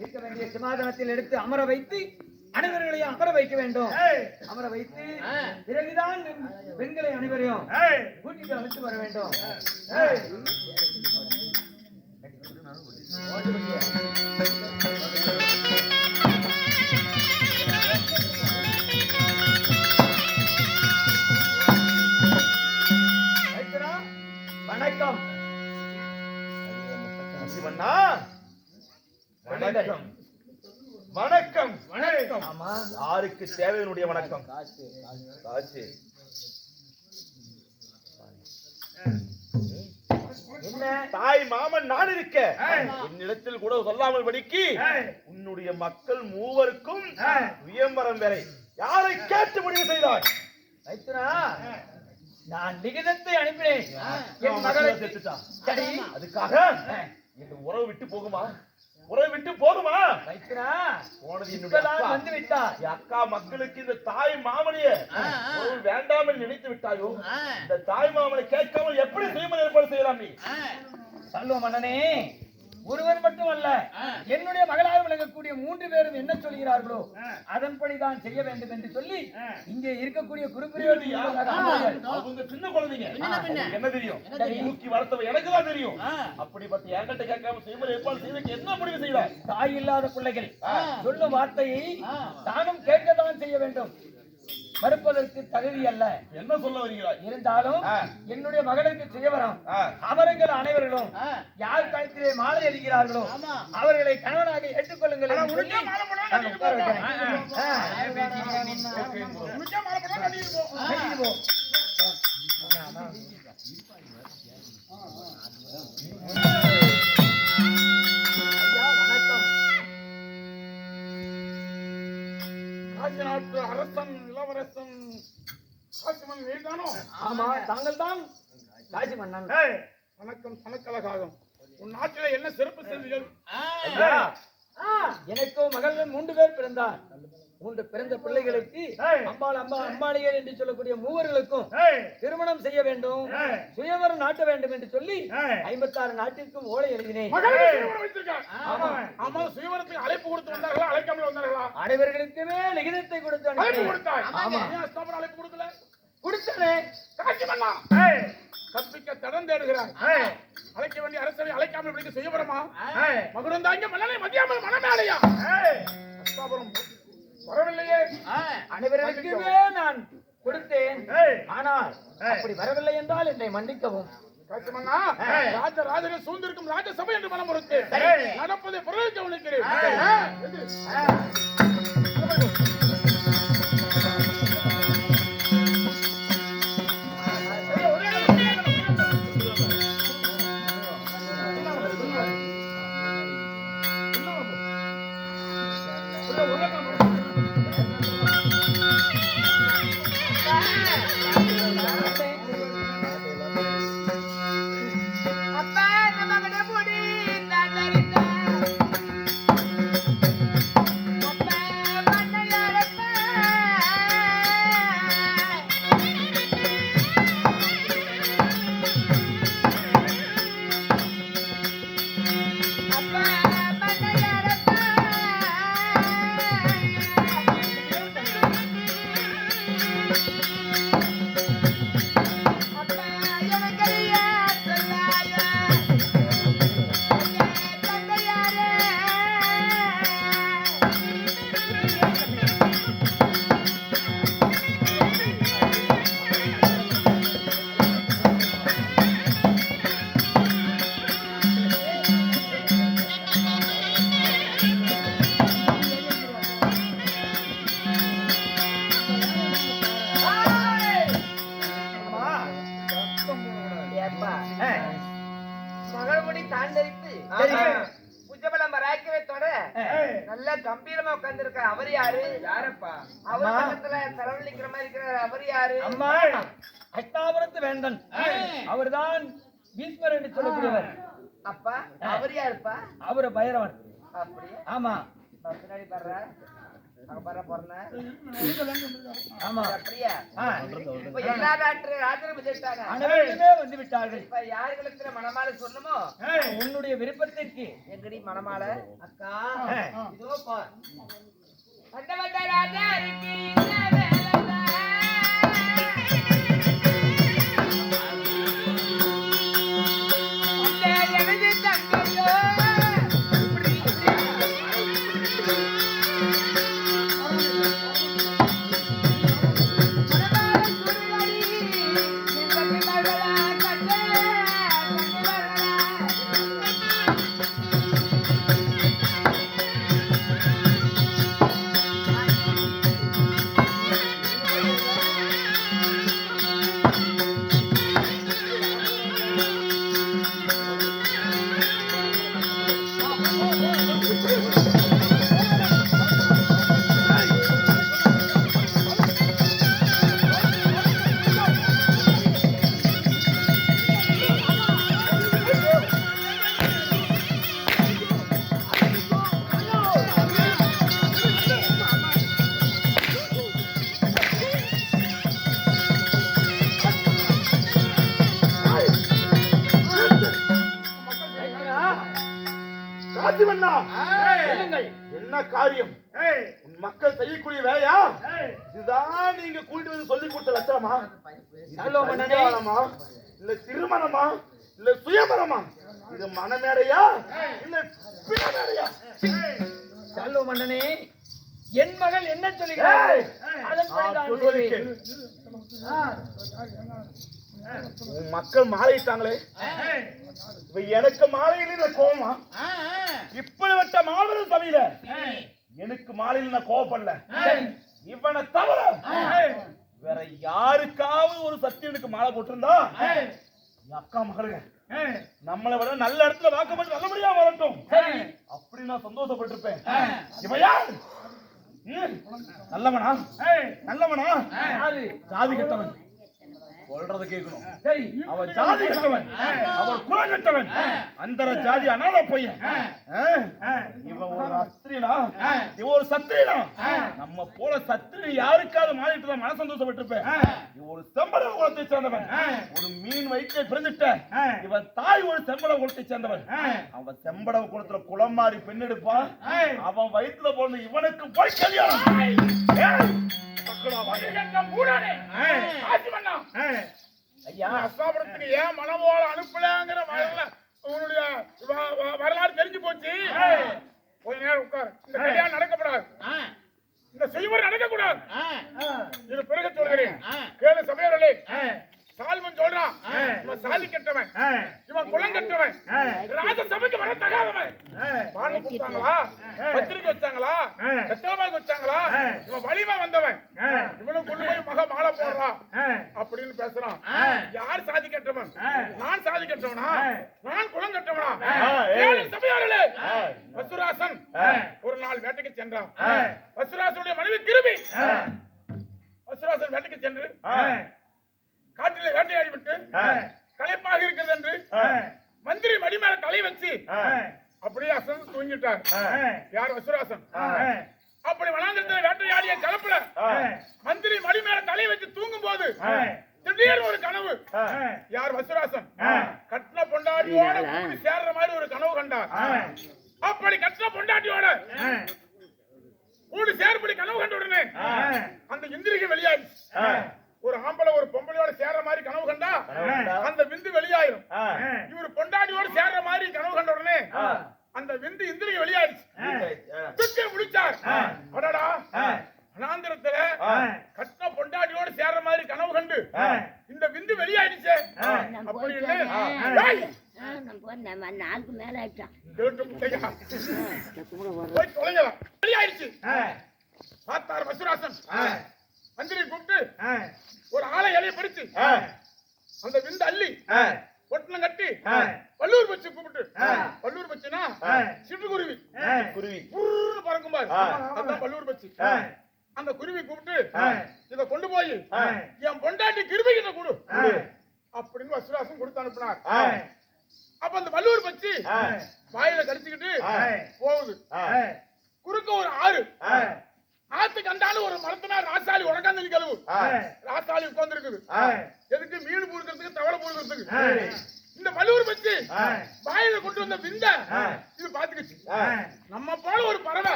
இருக்க வேண்டிய சிமாதனத்தில் எடுத்து அமர வைத்து அனைவர்களையும் அமர வைக்க வேண்டும். அமர வைத்து பிறகுதான் பெண்களை அனைவரையும் கூட்டிட்டு அழைத்து வர வேண்டும். வணக்கம். சிவண்ணா வணக்கம். வணக்கம். வணக்கம். ஆமா. யாருக்கு தேவையினுடைய வணக்கம்? காசு தாய் மாமன் நான் இருக்க என்னிடத்தில் கூட சொல்லாமல் படிக்கு உன்னுடைய மக்கள் மூவருக்கும் வியம்பரம் வேலை. யாரை கேட்டு முடிவு செய்தாய்? நான் லிகிதத்தை அனுப்பினேன். என் மகளை அதுக்காக இந்த உறவு விட்டு போகுமா? உறவு விட்டு அக்கா. வந்து விட்டார் அக்கா மக்களுக்கு இந்த தாய் மாமனைய வேண்டாம் என்று நினைத்து விட்டாயோ? இந்த தாய் மாமனை கேட்காமல் எப்படி செய்வது ஏற்பாடு செய்யலாம் நீ? சல்வ மன்னனே. ஒருவர் மட்டுமல்ல என்னுடைய மகளாக விளங்கக்கூடிய மூன்று பேரும் என்ன சொல்கிறார்களோ அதன்படிதான் செய்ய வேண்டும் என்று சொல்லி இங்கே இருக்கக்கூடிய குறிப்பிட்ட சின்ன குழந்தைங்க. என்ன தெரியும்? தூக்கி வளர்த்தவ எனக்கு தான் தெரியும் அப்படிப்பட்ட என்கிட்ட கேட்காம செய்வது ஏற்பாடு செய்வதற்கு என்ன முடிவு செய்தாய் தாய் இல்லாத பிள்ளைகள். சொல்லும் வார்த்தையை தானும் கேட்கத்தான் செய்ய வேண்டும். மறுப்பதற்கு தகுதி அல்ல என்ன சொல்ல வருகிறாய் இருந்தாலும். என்னுடைய மகளுக்கு சுயவரம். அவர்கள் அனைவர்களும் யார் கழுத்திலே மாலை அடிக்கிறார்களோ அவர்களை கணவனாக ஏற்றுக்கொள்ளுங்கள் என்று சொல்லி காசி நாட்டு அரசன் இளவரசன். காசிமன் நீதானோ? ஆமா தாங்கள் தான் காசி மன்னன் வணக்கம் தனக்கலகாகம் உன் நாட்டில என்ன சிறப்பு செய்திகள்? ஐயா, எனக்கோ மகள்கள் மூன்று பேர் பிறந்தார். மூன்று பிறந்த பிள்ளைகளுக்கு. அம்பாள் அம்பா அம்பாளியர் என்று சொல்லக்கூடிய மூவர்களுக்கும் திருமணம் செய்ய வேண்டும். சுயவரம் நாட்ட வேண்டும் என்று சொல்லி. ஐம்பத்தாறு நாட்டிற்கும் ஓலை எழுதினேன். ஆமா. சுயவரத்துக்கு அழைப்பு கொடுத்து வந்தார்களா? அழைக்காமல் வந்தார்களா? அனைவர்களுக்குமே லிகிதத்தை கொடுத்து அழைப்பு கொடுக்கல? கொடுத்தனே. கற்பிக்க தடம் தேடுகிறாய். அழைக்க வேண்டிய அரசனை அழைக்காமல் இப்படி சுயவரமா மகுடந்தாங்க மன்னனை மதியாமல் மனமேலையா? ஸ்தாபனம் வரவில்லையே. அனைவர்களுக்குமே நான் கொடுத்தேன். ஆனால் அப்படி வரவில்லை என்றால் என்னை மன்னிக்கவும். காசிமன்னா, ராஜ ராஜனை சூழ்ந்திருக்கும் ராஜசபை என்று மனம் பொறுத்து நடப்பதை பொருள் கவனிக்கிறேன் சரவணிக்கிற மாதிரி இருக்கிற அவர் யாரு? அம்மா அஷ்டாபுரத்து வேந்தன். அவர்தான் ஈஸ்வரன் என்று சொல்லக்கூடியவர். அப்பா அவர் யாருப்பா? அவரு பைரவன் அப்படியே ஆமா. பின்னாடி பாடுற உன்னுடைய விருப்பத்திற்கு எங்கடி மணமாலை அக்கா. இதோ பார். ராஜிவண்ணா என்ன காரியம்? உன் மக்கள் செய்யக்கூடிய வேலையா? இதுதான் நீங்க கூட்டிட்டு வந்து சொல்லி கொடுத்த லட்சணமா? இல்ல திருமணமா? இல்ல சுயமரமா இது மனமேடையா? இல்ல பிணமேடையா? சாலோ மன்னனே என் மகள் என்ன சொல்லுகிறாள்? ஏய்! அதன்படி மக்கள் மாலையிட்டாங்களே எனக்கு மாலையில கோவமா? இப்படிப்பட்ட மாபெரும் சபையில எனக்கு மாலையில நான் கோவப்படல இவனை தவிர வேற யாருக்காவது ஒரு சத்தியனுக்கு மாலை போட்டிருந்தா அக்கா மகளுங்க நம்மளை விட நல்ல இடத்துல வாக்கப்பட்டு நல்லபடியா வரட்டும். அப்படி நான் சந்தோஷப்பட்டிருப்பேன். இவன் யார்? நல்லவனா? நல்லவனா? ஜாதி கெட்டவன். சொல்றத கேட்கணும். அவன் ஜாதி கெட்டவன். அவன் குலம் கெட்டவன். அந்த ஜாதி அனாத பையன்? இவன் ஒரு அஸ்திரீனா இவன் ஒரு சத்திரியனா நம்ம போல சத்திரி யாருக்காவது மாறிட்டு தான் மன சந்தோஷப்பட்டிருப்பேன் இவன் ஒரு செம்பட குலத்தை சேர்ந்தவன். ஒரு மீன் வயிற்றை பிறந்துட்ட இவன் தாய் ஒரு செம்பட குலத்தை சேர்ந்தவன். அவன் செம்பட குலத்துல குலம் மாறி பெண் எடுப்பான் அவன் வயிற்றுல பிறந்த இவனுக்கு போய் கல்யாணம். ஐயா. அஸ்தாபுரத்துக்கு ஏன் மனமோல அனுப்பலங்கிற உன்னுடைய வரலாறு தெரிஞ்சு போச்சு. கொஞ்ச நேரம் உட்கார். இந்த கல்யாணம் நடக்கப்படாது. இந்த செய்முறை நடக்கக்கூடாது. இது பிறகு சொல்கிறேன். கேளு சபையோர்களே சால்வன் சொல்றான். இவன் சாதி கெட்டவன். இவன் குலம் கெட்டவன். ராஜ சபைக்கு வர தகாதவன். பாண்டு கொடுத்தாங்களா? பத்திரிக்கை வச்சாங்களா? கத்தலமாக வச்சாங்களா? இவன் வலிமா வந்தவன். இவனும் கொண்டு போய் மக மாலை போடுறான். அப்படின்னு பேசுறான். யார் சாதி கெட்டவன்? நான் சாதி கெட்டவனா? நான் குலம் கெட்டவனா? சபையாளர்களே. வசுராசன் ஒரு நாள் வேட்டைக்கு சென்றான். வசுராசனுடைய மனைவி கிருபி வசுராசன் வேட்டைக்கு சென்று காட்டிலே வேட்டையாடி விட்டு களைப்பாக இருக்கிறது என்று மந்திரி மடி மேல தலை வச்சு அப்படியே அசந்து தூங்கிட்டார். யார் வசுராசன் அப்படி வனாந்திரத்தில் வேட்டையாடிய கலப்புல மந்திரி மடி மேல தலை வச்சு தூங்கும் போது திடீர்னு ஒரு கனவு. யார் வசுராசன் கட்டின பொண்டாட்டியோட சேர்ற மாதிரி ஒரு கனவு கண்டார். அப்படி கட்டின பொண்டாட்டியோட கூடி சேரும்படி கனவு கண்ட உடனே அந்த இந்திரிகை வெளியாயிடுச்சு. ஒரு ஆம்பளை ஒரு பொம்பளையோட சேர்ற மாதிரி கனவு கண்டா அந்த விந்து வெளியாயிரும். இவர் பொண்டாட்டியோட சேர்ற மாதிரி கனவு கண்ட உடனே அந்த விந்து இந்திரிகை வெளியாயிடுச்சு. துக்கி முடிச்சார் அடடா. அனாந்திரத்துல கட்டின பொண்டாட்டியோட சேர்ற மாதிரி கனவு கண்டு இந்த விந்து வெளியாயிடுச்சே. அப்படின்னு ஏய், நாளுக்கு மேல ஆயிட்டான். வெளியாயிடுச்சு. பார்த்தார் வசுராசன். மந்திரி கூப்பிட்டு ஒரு ஆளை இலைய பிடிச்சு அந்த விந்து அள்ளி ஒட்டணம் கட்டி வள்ளூர் வச்சு கூப்பிட்டு. வள்ளூர் வச்சுனா சிட்டுக்குருவி குருவி. புர்ன்னு பறக்கும் பாரு. அதான் வள்ளூர் வச்சு அந்த குருவி கூப்பிட்டு இத கொண்டு போய் என் பொண்டாட்டி கிருபி கிட்ட கொடு. அப்படின்னு வசுராசன் கொடுத்து அனுப்பினார். அப்ப அந்த வள்ளூர் வச்சு வாயில கடிச்சுக்கிட்டு போகுது. குறுக்க ஒரு ஆறு. ஆத்துக்கு அந்தாலும் ஒரு மரத்துல ராசாலி உடக்காந்து நிக்கலவு ராசாலி உட்கார்ந்து இருக்குது எதுக்கு மீன் பூர்க்கிறதுக்கு தவளை பூர்க்கிறதுக்கு? இந்த வலுவர் வச்சு வாயில கொண்டு வந்த விந்த இது பாத்துக்கிச்சு நம்ம போல ஒரு பறவை.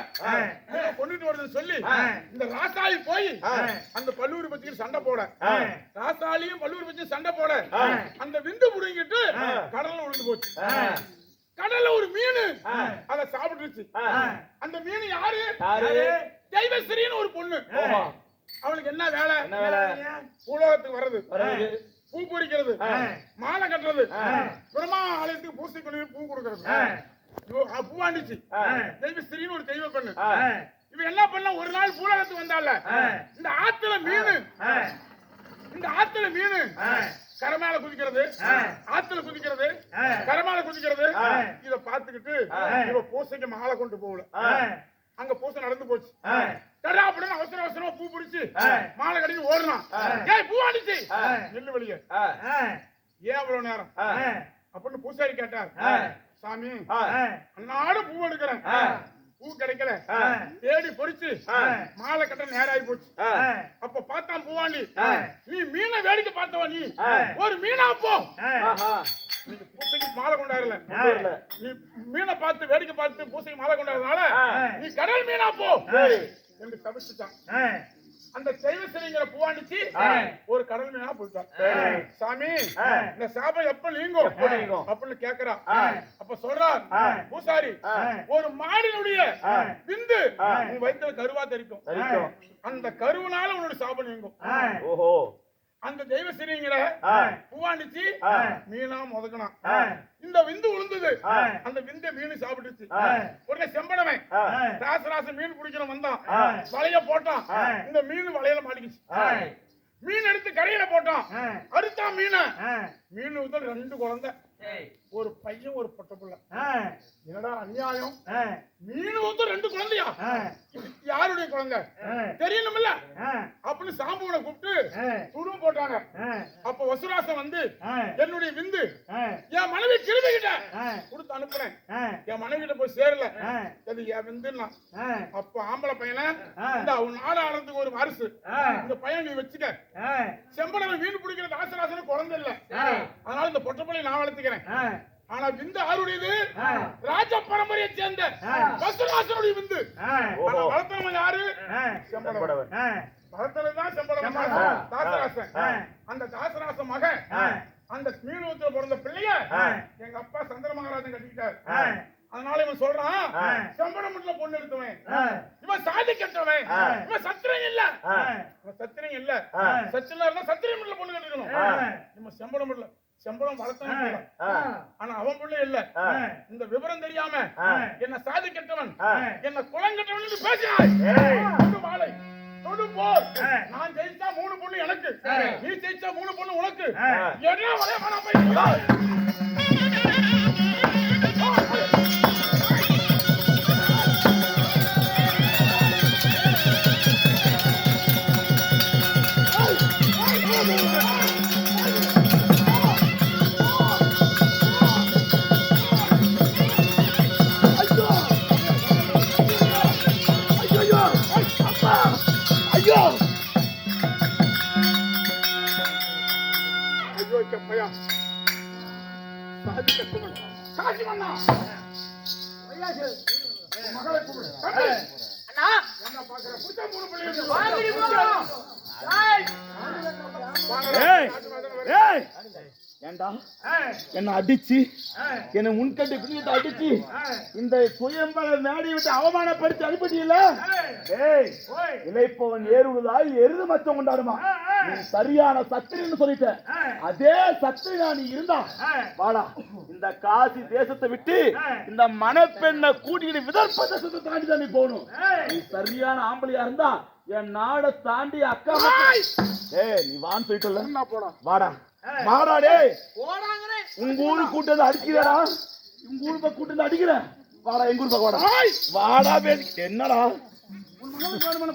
கொண்டுட்டு வருதுன்னு சொல்லி இந்த ராசாலி போய் அந்த பல்லூர் பத்தி சண்டை போட. ராசாலியும் பல்லூர் பத்தி சண்டை போட. அந்த விந்து புடுங்கிட்டு கடல்ல விழுந்து போச்சு. கடல்ல ஒரு மீன். அத சாப்பிட்டுருச்சு. அந்த மீன் யாரு? தெய்வஸ்ரீன்னு ஒரு பொண்ணு. அவளுக்கு என்ன வேலை? என்ன வேலை? பூலோகத்துக்கு வர்றது. பூ பறிக்கிறது. மாலை கட்டுறது. பிரம்மா ஆலயத்துக்கு பூசை கொண்டு பூ கொடுக்கறது. பூவாண்டிச்சு தெய்வஸ்ரீன்னு ஒரு தெய்வ பெண்ணு. இவ என்ன பண்ண? ஒரு நாள் பூலோகத்துக்கு வந்தால. இந்த ஆத்துல மீன். இந்த ஆத்துல மீன். கரை மேல குதிக்கிறது ஆத்துல குதிக்கிறது கரை மேல குதிக்கிறது இத பாத்துக்கிட்டு இவ பூசைக்கு மாலை கொண்டு போகல. அங்க பூசை நடந்து போச்சு. அப்படின்னு அவசர அவசரமா பூ பிடிச்சு மாலை கடிச்சு ஓடுறான். ஏய் பூ அடிச்சு நெல்லு வெளியே. ஏன் அவ்வளவு நேரம்? அப்படின்னு பூசாரி கேட்டார். சாமி அன்னாடு பூ எடுக்கிறேன். பூ கிடைக்கல. தேடி பொறிச்சு மாலை கட்ட நேராகி போச்சு. அப்ப பார்த்தான் பூவாண்டி நீ மீனை வேடிக்கை பார்த்தவ நீ. ஒரு மீனா போ. நீ பூசைக்கு மாலை கொண்டாடல. நீ மீனை பார்த்து வேடிக்கை பார்த்து பூசைக்கு மாலை கொண்டாடுறதுனால நீ கடல் மீனா போ. என்று தவிச்சுட்டான் அந்த செய்வசிலிங்கிற பூவாண்டிச்சு ஒரு கடல் மீனா போயிட்டான் சாமி இந்த சாபம் எப்ப நீங்கும்? அப்படின்னு கேக்குறா. அப்ப சொல்றார் பூசாரி ஒரு மாடினுடைய விந்து உன் வயித்துல கருவா தெரிக்கும். அந்த கருவுனால உன்னோட சாபம் நீங்கும். ஓஹோ. அந்த தெய்வசிரிங்கிற பூவாண்டிச்சு மீனா முதக்கணும் இந்த விந்து உளுந்தது அந்த விந்த மீன் சாப்பிட்டுச்சு. உடனே செம்படவன் ராச ராச மீன் பிடிக்கிறவன் வந்தான். வலைய போட்டான். இந்த மீன் வலையில மாட்டிக்கிச்சு. மீன் எடுத்து கரையில போட்டான். அறுத்தான் மீனை. மீன் ரெண்டு குழந்தை. ஒரு பையன் ஒரு பொட்ட புள்ள. என்னடா அநியாயம்? மீன் வந்து ரெண்டு குழந்தையா? யாருடைய குழந்தை? தெரியணும்ல அப்படின்னு சாம்புவனை கூப்பிட்டு துருவம் போட்டாங்க. அப்ப வசுராசன் வந்து என்னுடைய விந்து என் மனைவி கிருமிகிட்ட கொடுத்து அனுப்புறேன். என் மனைவி கிட்ட போய் சேரல. அது என் விந்துன்னா? அப்ப ஆம்பளை பையனை இந்த உன் நாடு ஒரு வாரிசு. இந்த பையன் நீ வச்சுக்க. செம்படவன் மீன் பிடிக்கிற தாசராசனு குழந்தை இல்ல. அதனால இந்த பொட்டப்பள்ளி நான் வளர்த்துக்கிறேன். ஆனா விந்து யாருடையது ராஜ பரம்பரையை சேர்ந்த வசுராசனுடைய விந்து. வளர்த்தவன் யாரு? செம்படவன் வளர்த்ததுதான் செம்படவன் தாசராசன். அந்த தாசராசன் மகன் அந்த மீனூத்துல பிறந்த பிள்ளைய எங்க அப்பா சந்திர மகாராஜன் கட்டிக்கிட்டார் அதனால இவன் சொல்றான் செம்படமுட்ல பொண்ணு எடுத்தவன். இவன் சாதி கட்டவன். இவன் சத்திரன் இல்ல. இவன் சத்திரன் இல்ல. சச்சில இருந்தா சத்திரம் பொண்ணு கட்டிக்கணும். இவன் செம்படம் வளர்த்தவன் பிள்ளை. ஆனா அவன் பிள்ளை இல்ல. இந்த விவரம் தெரியாம என்ன சாதி கட்டவன் என்ன குளம் கட்டவன் பேசினாய். தொடு மாலை தொடு போர். நான் ஜெயிச்சா மூணு பொண்ணு எனக்கு. நீ ஜெயிச்சா மூணு பொண்ணு உனக்கு. என்ன போய் ஏய் ஏய் ஏண்டா? என்ன அடிச்சு என்ன முன்கட்டி பிடிக்கிட்டு அடிச்சு இந்த சுயம்பர மேடையை விட்டு அவமானப்படுத்தி அனுப்பிட்டீங்கள ஏய். இளைப்பவன் ஏறுவதால் எருது மச்சம் கொண்டாடுமா? நீ சரியான சத்திரின்னு சொல்லிட்ட. அதே சத்திரியா நீ இருந்தா. வாடா இந்த காசி தேசத்தை விட்டு இந்த மணப்பெண்ணை கூட்டிட்டு விதர்ப்ப தேசத்தை தாண்டி தான் நீ போகணும். நீ சரியான ஆம்பளையா இருந்தா என் நாடை தாண்டி அக்கா ஏய். நீ வான்னு போடா? வாடா. வாடா டேய் உங்க ஊரு கூட்டது அடிக்கிறடா. உங்க ஊரு பக்கம் அடிக்கிற வாடா எங்க ஊரு பக்கம் வாடா. வாடா பேசி என்னடா? உன் மகளுக்கு வேணுமான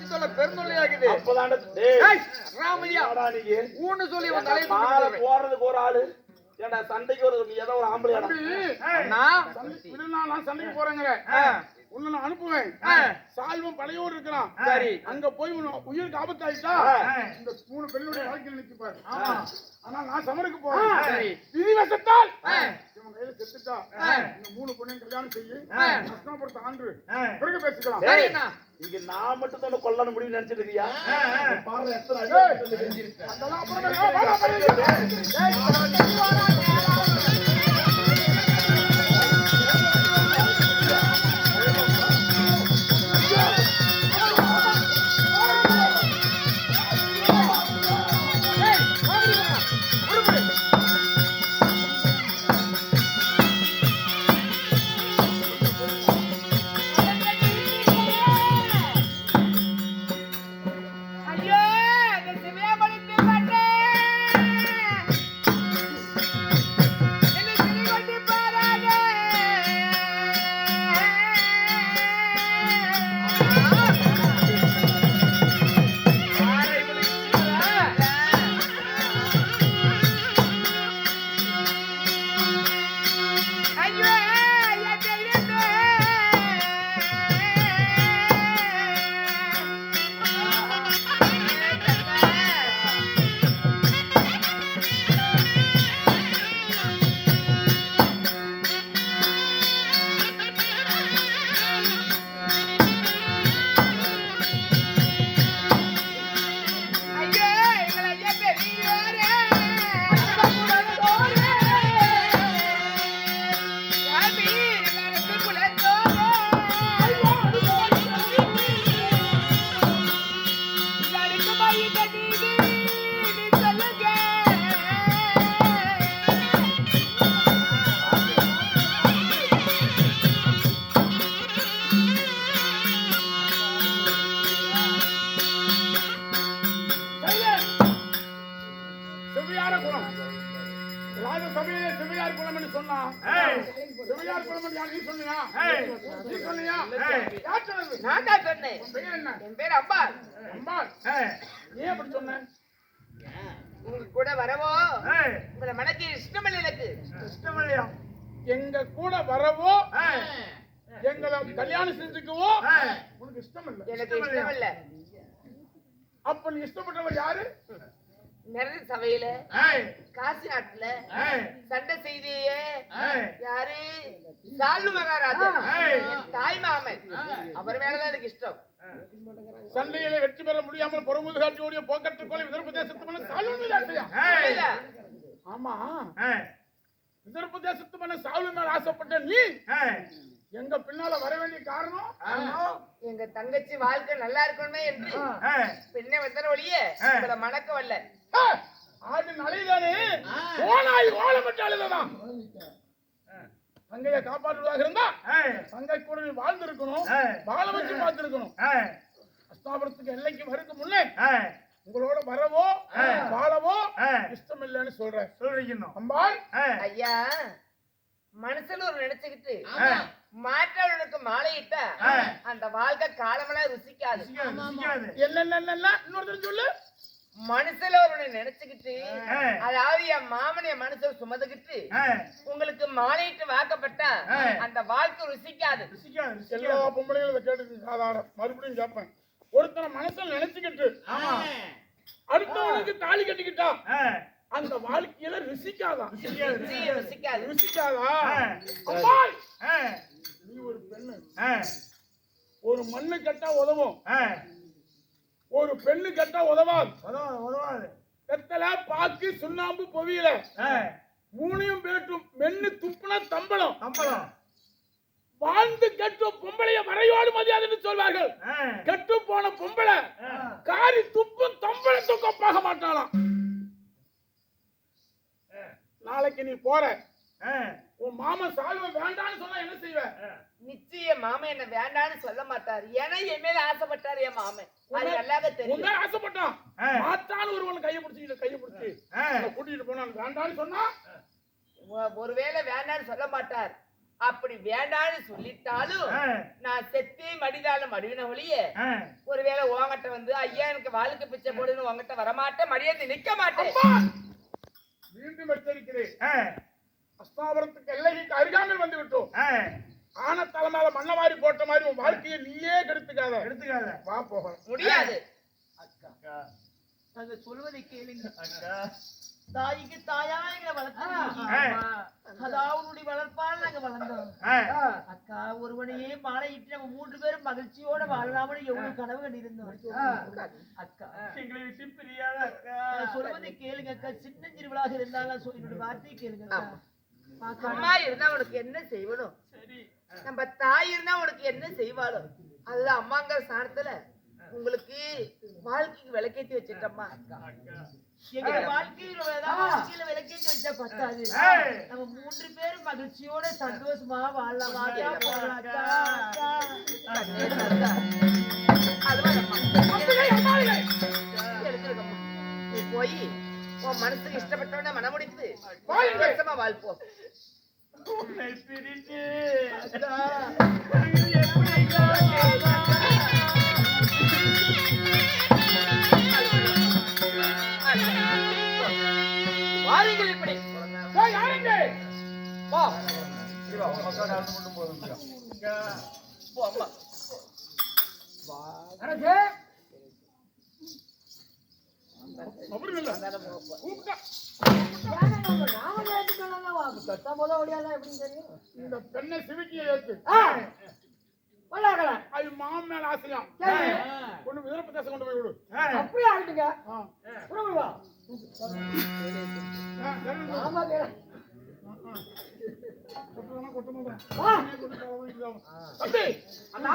தொல்லை பெருந்தொல்லையாகுது. ஏய், ராமையா ஊன்னு சொல்லி போடுறதுக்கு ஒரு ஆளு? ஏன்டா சண்டைக்கு ஒரு ஏதோ விடுனா, நான் சண்டைக்கு போறேங்கிற. உன்னை நான் அனுப்புவேன். சால்வம் பழையோர் இருக்கிறான் சரி. அங்க போய் உன் உயிருக்கு ஆபத்தாயிட்டா? இந்த மூணு பெண்ணுடைய வாழ்க்கையில் நினைச்சுப்பாரு ஆனா நான் சமருக்கு போறேன். சரி. விதிவசத்தால் இவன் கையில செத்துட்டா. இந்த மூணு பொண்ணையும் கல்யாணம் செய்யு. ஆண்டு. பிறகு பேசிக்கலாம். சரி அண்ணா. இங்க நான் மட்டும் தான் கொல்லணும் முடியும் நினைச்சிட்டு இருக்கியா பாரு எத்தனை என் பேர் அம்பாள். அம்பாள். நீ எப்படி சொன்ன? உங்களுக்கு கூட வரவோ உங்களை மனக்கு இஷ்டமில்லை எனக்கு. இஷ்டமில்லையா? எங்க கூட வரவோ எங்களை கல்யாணம் செஞ்சுக்கவோ உனக்கு இஷ்டம் இல்ல எனக்கு இஷ்டமில்லை. அப்ப நீ இஷ்டப்பட்டவர் யாரு? நிறைய சபையில காசி நாட்டுல சண்டை செய்தியே யாரு? சாலு மகாராஜா. என் தாய் மாமன். அவர் மேலதான் எனக்கு இஷ்டம். சண்டையில வெற்றி பெற முடியாமல் பொறுமுது காட்டி ஓடிய போக்கற்று கொலை விதர்ப்பு தேசத்து மன சாலுமி ஆசையா இல்ல, ஆமா. விதர்ப்பு தேசத்து மன சாலு மேல ஆசைப்பட்ட நீ? எங்க பின்னால வர வேண்டிய காரணம்? எங்க தங்கச்சி வாழ்க்கை நல்லா இருக்கணுமே என்று. பெண்ணை வந்தன ஒழிய உங்களை மணக்க வரல ஆடு நலைதானே ஓனாய் ஓலமிட்டு அழுதான் தங்கைய காப்பாற்றுவதாக இருந்தா தங்கை கூட நீ வாழ்ந்திருக்கணும் வாழ வச்சு பார்த்திருக்கணும். அஸ்தாபுரத்துக்கு எல்லைக்கு வரதுக்கு முன்னே உங்களோட வரவோ வாழவோ இஷ்டம் இல்லைன்னு சொல்றேன். சொல்றீங்க அம்பாள். ஐயா மனசுல ஒரு நினைச்சுக்கிட்டு மாற்றவனுக்கு மாலையிட்டா அந்த வாழ்க்கை காலமெல்லாம் ருசிக்காது. என்னென்ன இன்னொருத்தர் சொல்லு. மனசுல ஒரு நினைச்சுக்கிட்டு அதாவது என் மாமன் என் மனசுல சுமந்துக்கிட்டு உங்களுக்கு மாலையிட்டு வாக்கப்பட்டா அந்த வாழ்க்கை ருசிக்காது. எல்லா பொம்பளைகளும் இதை கேட்டு சாதாரண மறுபடியும் கேட்பேன். ஒருத்தனை மனசுல நினைச்சுக்கிட்டு அடுத்தவனுக்கு தாலி கட்டிக்கிட்டா அந்த வாழ்க்கையில ருசிக்காது? ருசிக்காதா அம்மாள் நீ ஒரு பெண்ணு ஒரு மண்ணு கட்டா உதவும். ஒரு பெண்ணு கட்டா உதவாது. உதவாது வெத்தலை பாக்கு சுண்ணாம்பு பொவியல. மூணையும் பேட்டும் மென்னு துப்புனா தம்பளம். தம்பளம். வாழ்ந்து கட்டும் பொம்பளைய வரையோடு மதியாதுன்னு சொல்வார்கள். கெட்டு போன பொம்பளை காரி துப்பும் தம்பளத்தை கொப்பாக மாட்டாளாம். நாளைக்கு நீ போற. உன் மாமன் சால்வை வேண்டான்னு சொன்னா என்ன செய்வ? நிச்சயம் மாமன் என்ன வேண்டான்னு சொல்ல மாட்டாரு. ஏன்னா என் மேல ஆசைப்பட்டாரு என் மாமன். அது நல்லாவே தெரியும். ஆசைப்பட்டான். மாத்தான்னு ஒருவன் கையை பிடிச்சிக்கிட்டு கையை பிடிச்சி கூட்டிட்டு போனான் வேண்டான்னு சொன்னா? ஒருவேளை வேண்டான்னு சொல்ல மாட்டார். அப்படி வேண்டான்னு சொல்லிட்டாலும் நான் செத்தே மடிதாலும் மடிவின ஒழிய ஒருவேளை உங்ககிட்ட வந்து ஐயா எனக்கு வாழ்க்கை பிச்சை போடுன்னு உங்ககிட்ட வரமாட்டேன். மடியாதை நிக்க மாட்டேன். மீண்டும் எச்சரிக்கிறேன். அஸ்தாபுரத்துக்கு எல்லைக்கு அருகாமல் வந்து விட்டோம். ஆனத்தலை மேல மண்ண மாதிரி போட்ட மாதிரி உன் வாழ்க்கையை நீயே கெடுத்துக்காத. எடுத்துக்காத வா போகலாம். முடியாது. நாங்க சொல்வதை கேளுங்க. தாய்க்கு தாயா எங்களை வளர்த்தோம் அதாவது வளர்ப்பால் நாங்க வளர்ந்தோம். அக்கா ஒருவனையே மாலையிட்டு நம்ம மூன்று பேரும் மகிழ்ச்சியோட வாழலாம்னு எவ்வளவு கனவு கண்டிருந்தோம். அக்கா. எங்களை விட்டு பிரியாத அக்கா. சொல்வதை கேளுங்க அக்கா. சின்ன சிறுவளாக இருந்தாலும் என்னோட வார்த்தையை கேளுங்க அக்கா. அம்மா இருந்தா உனக்கு என்ன செய்வனும் நம்ம தாய் இருந்தா உனக்கு என்ன செய்வாளோ அதுதான் அம்மாங்கிற ஸ்தானத்துல உங்களுக்கு வாழ்க்கைக்கு விளக்கேத்தி வச்சிட்டம்மா. எங்க வாழ்க்கையில வாழ்க்கையில விளக்கேற்றி வச்சா பத்தாது. நம்ம மூன்று பேரும் மகிழ்ச்சியோட சந்தோஷமா வாழலாம். போய் உன் மனசுக்கு இஷ்டப்பட்டவன மனமுடித்து வாழ்ப்போம். உன்னை வாழலாம்? வாருங்கள் இப்படி. வா. கூப்பிட்டா இந்த பெண்ணை சிவிக்கிய ஏத்து அது மாமன் மேல ஆசையா கொண்டு விதர பிரதேசம் கொண்டு போய் விடு அப்படியே ஆயிட்டுங்க கொட்டணும் அண்ணா